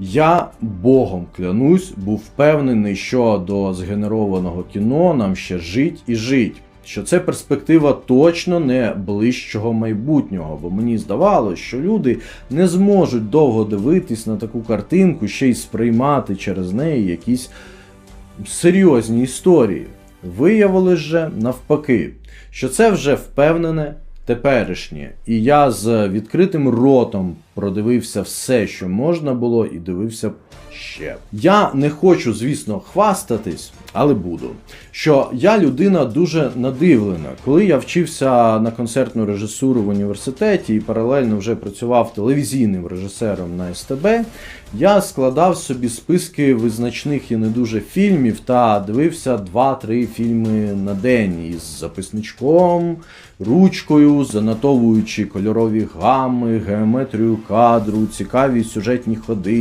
Я богом клянусь, був впевнений, що до згенерованого кіно нам ще жить і жить. Що це перспектива точно не ближчого майбутнього, бо мені здавалося, що люди не зможуть довго дивитись на таку картинку, ще й сприймати через неї якісь серйозні історії. Виявилось же навпаки, що це вже впевнене теперішнє. І я з відкритим ротом продивився все, що можна було, і дивився ще. Я не хочу, звісно, хвастатись, але буду. Що я людина дуже надивлена. Коли я вчився на концертну режисуру в університеті і паралельно вже працював телевізійним режисером на СТБ, я складав собі списки визначних і не дуже фільмів та дивився 2-3 фільми на день із записничком, ручкою, занотовуючи кольорові гами, геометрію кадру, цікаві сюжетні ходи.